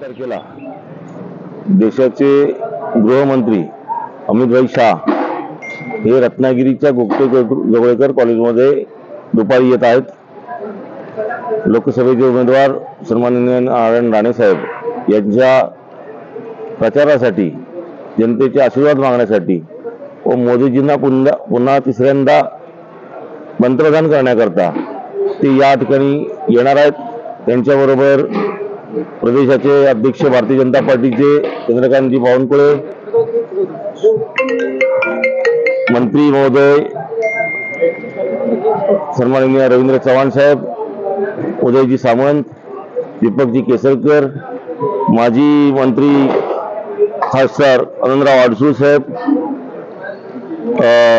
तारखेला देशाचे गृहमंत्री अमितभाई शाह हे रत्नागिरीच्या गोगटे जवळेकर कॉलेजमध्ये दुपारी येत आहेत. लोकसभेचे उमेदवार सन्माननीय नारायण राणे साहेब यांच्या प्रचारासाठी जनतेचे आशीर्वाद मागण्यासाठी व मोदीजींना पुन्हा पुन्हा तिसऱ्यांदा पंतप्रधान करण्याकरता ते या ठिकाणी येणार आहेत. त्यांच्याबरोबर प्रदेशाचे अध्यक्ष भारतीय जनता पार्टीचे चंद्रकांतजी बावनकुळे मंत्री महोदय सन्माननीय रवींद्र चव्हाण साहेब उदयजी सामंत दीपकजी केसरकर माजी मंत्री खासदार आनंदराव आडसूळ साहेब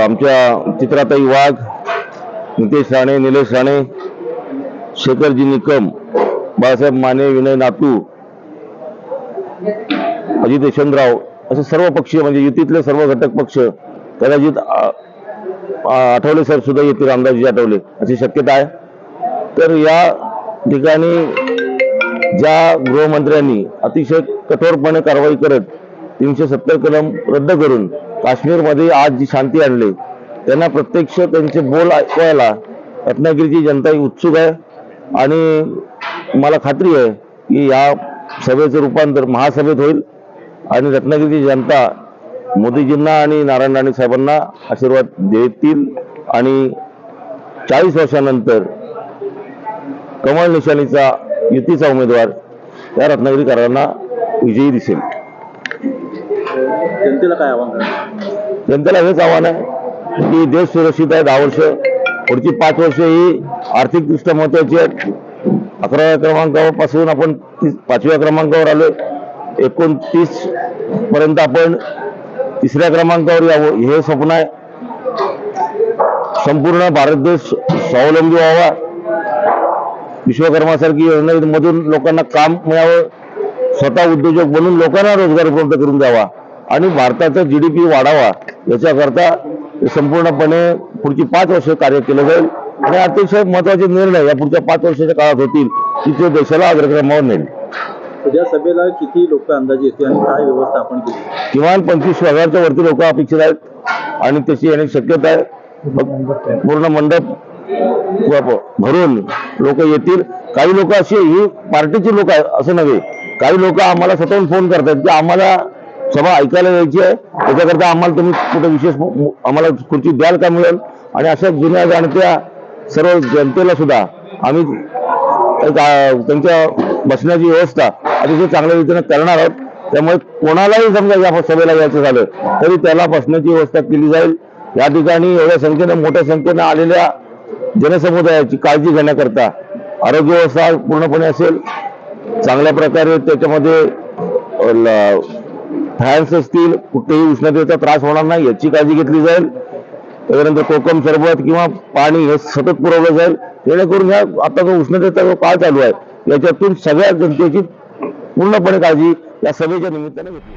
आमच्या चित्राताई वाघ नितेश राणे निलेश राणे शेखरजी निकम बाळासाहेब माने विनय नातू अजित यशवंतराव असे सर्व पक्ष म्हणजे युतीतले सर्व घटक पक्ष कदाचित आठवले सर सुद्धा येतील रामदासजी आठवले अशी शक्यता आहे. तर या ठिकाणी ज्या गृहमंत्र्यांनी अतिशय कठोरपणे कारवाई करत तीनशे सत्तर कलम रद्द करून काश्मीरमध्ये आज जी शांती आणली त्यांना प्रत्यक्ष त्यांचे बोल ऐकवायला रत्नागिरीची जनता ही उत्सुक आहे. आणि मला खात्री आहे की या सभेचं रूपांतर महासभेत होईल आणि रत्नागिरीची जनता मोदीजींना आणि नारायण राणे साहेबांना आशीर्वाद देतील आणि चाळीस वर्षानंतर कमळ निशाणीचा युतीचा उमेदवार त्या रत्नागिरीकरांना विजयी दिसेल. जनतेला काय आव्हान जनतेला हेच आव्हान आहे की देश सुरक्षित आहे दहा वर्ष पुढची पाच वर्ष ही आर्थिकदृष्ट्या महत्वाची आहेत. अकराव्या क्रमांकापासून आपण पाचव्या क्रमांकावर आलो एकोणतीस पर्यंत आपण तिसऱ्या क्रमांकावर यावं. हे स्वप्न आहे. संपूर्ण भारत देश स्वावलंबी व्हावा. विश्वकर्मासारखी योजनेमधून लोकांना काम मिळावं. स्वतः उद्योजक बनून लोकांना रोजगार उपलब्ध करून द्यावा. आणि भारताचा जी डी पी वाढावा. याच्याकरता संपूर्णपणे पुढची पाच वर्ष कार्य केलं जाईल. आणि अतिशय महत्त्वाचे निर्णय या पुढच्या पाच वर्षाच्या काळात होतील की ते देशाला अग्रक्रमावर नेईल. उद्या सभेला किती लोक अंदाजे येतील आणि काय व्यवस्था आपण केली? किमान पंचवीस हजारच्या वरती लोक अपेक्षित आहेत आणि त्याची येण्याची शक्यता आहे. पूर्ण मंडप भरून लोक येतील. काही लोक अशी ही पार्टीची लोक आहेत असं नव्हे. काही लोक आम्हाला स्वतःहून फोन करतात की आम्हाला सभा ऐकायला यायची आहे. त्याच्याकरता आम्हाला तुम्ही कुठे विशेष आम्हाला खुर्ची द्याल का मिळेल? आणि अशा जुन्या जाणत्या सर्व जनतेला सुद्धा आम्ही त्यांच्या बसण्याची व्यवस्था अतिशय चांगल्या रीतीने करणार आहोत. त्यामुळे कोणालाही समजा या सभेला यायचं झालं तरी त्याला बसण्याची व्यवस्था केली जाईल. या ठिकाणी एवढ्या संख्येने मोठ्या संख्येने आलेल्या जनसमुदायाची काळजी घेण्याकरता आरोग्य व्यवस्था पूर्णपणे असेल. चांगल्या प्रकारे त्याच्यामध्ये फॅन्स असतील कुठेही उष्णतेचा त्रास होणार नाही याची काळजी घेतली जाईल. त्याच्यानंतर कोकम सरबत किंवा पाणी हे सतत पुरवलं जाईल. जेणेकरून ह्या आता जो उष्णतेचा जो काळ चालू आहे याच्यातून सगळ्या जनतेची पूर्णपणे काळजी या सभेच्या निमित्ताने घेतली